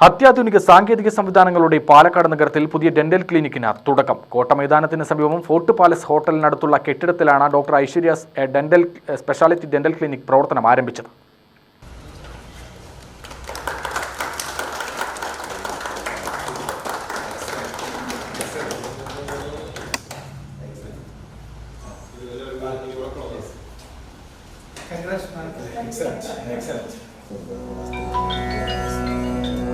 അത്യാധുനിക സാങ്കേതിക സംവിധാനങ്ങളുടെ പാലക്കാട് നഗരത്തിൽ പുതിയ ഡെന്റൽ ക്ലിനിക്കിന് തുടക്കം. കോട്ട മൈതാനത്തിന് സമീപം ഫോർട്ട് പാലസ് ഹോട്ടലിനടുത്തുള്ള കെട്ടിടത്തിലാണ് doctor Aishwarya A dental speciality dental clinic പ്രവർത്തനം ആരംഭിച്ചത്. Incoming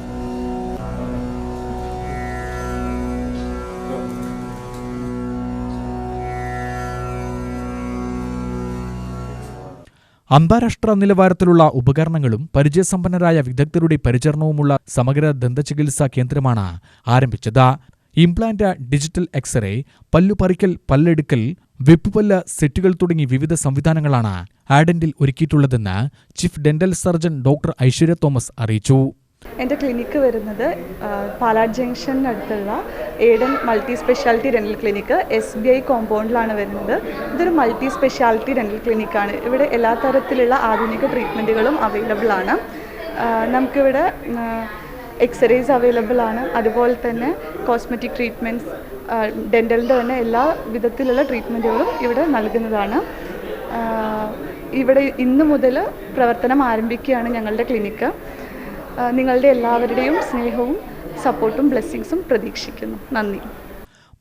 അന്താരാഷ്ട്ര നിലവാരത്തിലുള്ള ഉപകരണങ്ങളും പരിചയസമ്പന്നരായ വിദഗ്ധരുടെ പരിചരണവുമുള്ള സമഗ്ര ദന്തചികിത്സാ കേന്ദ്രമാണ് ആരംഭിച്ചത്. ഇംപ്ലാന്റ് ഡിജിറ്റൽ എക്സ്റേ പല്ലുപറിക്കൽ പല്ലെടുക്കൽ വെപ്പുപല്ല് സെറ്റുകൾ തുടങ്ങി വിവിധ സംവിധാനങ്ങളാണ് ആഡന്റിൽ ഒരുക്കിയിട്ടുള്ളതെന്ന് chief dental surgeon doctor Aishwarya Thomas അറിയിച്ചു. എന്റെ ക്ലിനിക്ക് വരുന്നത് Palad ജംഗ്ഷനടുത്തുള്ള Eden multi speciality dental clinic S B I കോമ്പൗണ്ടിലാണ് വരുന്നത്. ഇതൊരു മൾട്ടി സ്പെഷ്യാലിറ്റി ഡെന്റൽ ക്ലിനിക്കാണ് ഇവിടെ എല്ലാ തരത്തിലുള്ള ആധുനിക ട്രീറ്റ്മെന്റുകളും അവൈലബിൾ ആണ്. നമുക്കിവിടെ എക്സ്റേസ് അവൈലബിൾ ആണ്. അതുപോലെ തന്നെ കോസ്മെറ്റിക് ട്രീറ്റ്മെന്റ്സ് ഡെന്റലിന്റെ തന്നെ എല്ലാ വിധത്തിലുള്ള ട്രീറ്റ്മെന്റുകളും ഇവിടെ നൽകുന്നതാണ്. ഇവിടെ ഇന്ന് മുതൽ പ്രവർത്തനം ആരംഭിക്കുകയാണ് ഞങ്ങളുടെ ക്ലിനിക്ക് നിങ്ങളുടെ എല്ലാവരുടെയും സ്നേഹവും സപ്പോർട്ടും ബ്ലെസ്സിങ്സും പ്രതീക്ഷിക്കുന്നു. നന്ദി.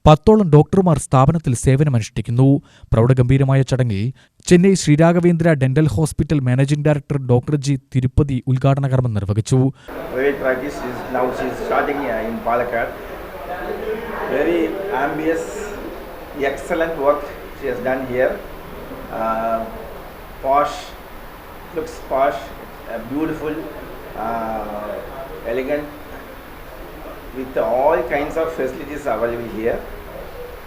പത്തോളം ഡോക്ടർമാർ സ്ഥാപനത്തിൽ സേവനമനുഷ്ഠിക്കുന്നു. പ്രൗഢഗംഭീരമായ ചടങ്ങിൽ Chennai Sri Raghavendra dental hospital managing director doctor G Tirupati ഉദ്ഘാടന കർമ്മം നിർവഹിച്ചു. Private practice is now she is starting in Palakkad. Very ambitious, excellent work she has done here. Posh, looks posh, uh, beautiful, uh, elegant, with all kinds of facilities available here.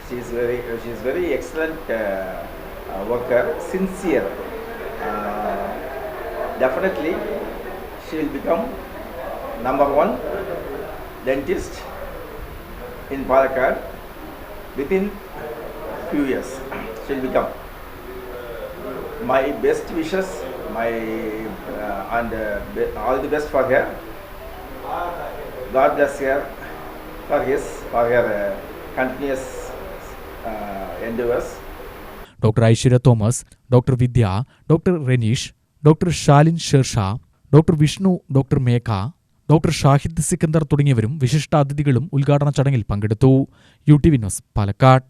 She is very, she is very excellent uh, uh, worker, sincere. Uh, definitely, she will become number one dentist in Palakkad within few years. She'll become. My best wishes, my uh, and uh, all the best for her. God bless her for his for her uh, continuous endeavors. Doctor Aishwarya Thomas doctor Vidya doctor Reneesh doctor Shalin Shersha doctor Vishnu doctor Megha doctor Shahid Sikandar തുടങ്ങിയവരും വിശിഷ്ടാതിഥികളും ഉദ്ഘാടന ചടങ്ങിൽ പങ്കെടുത്തു U T V news Palakkad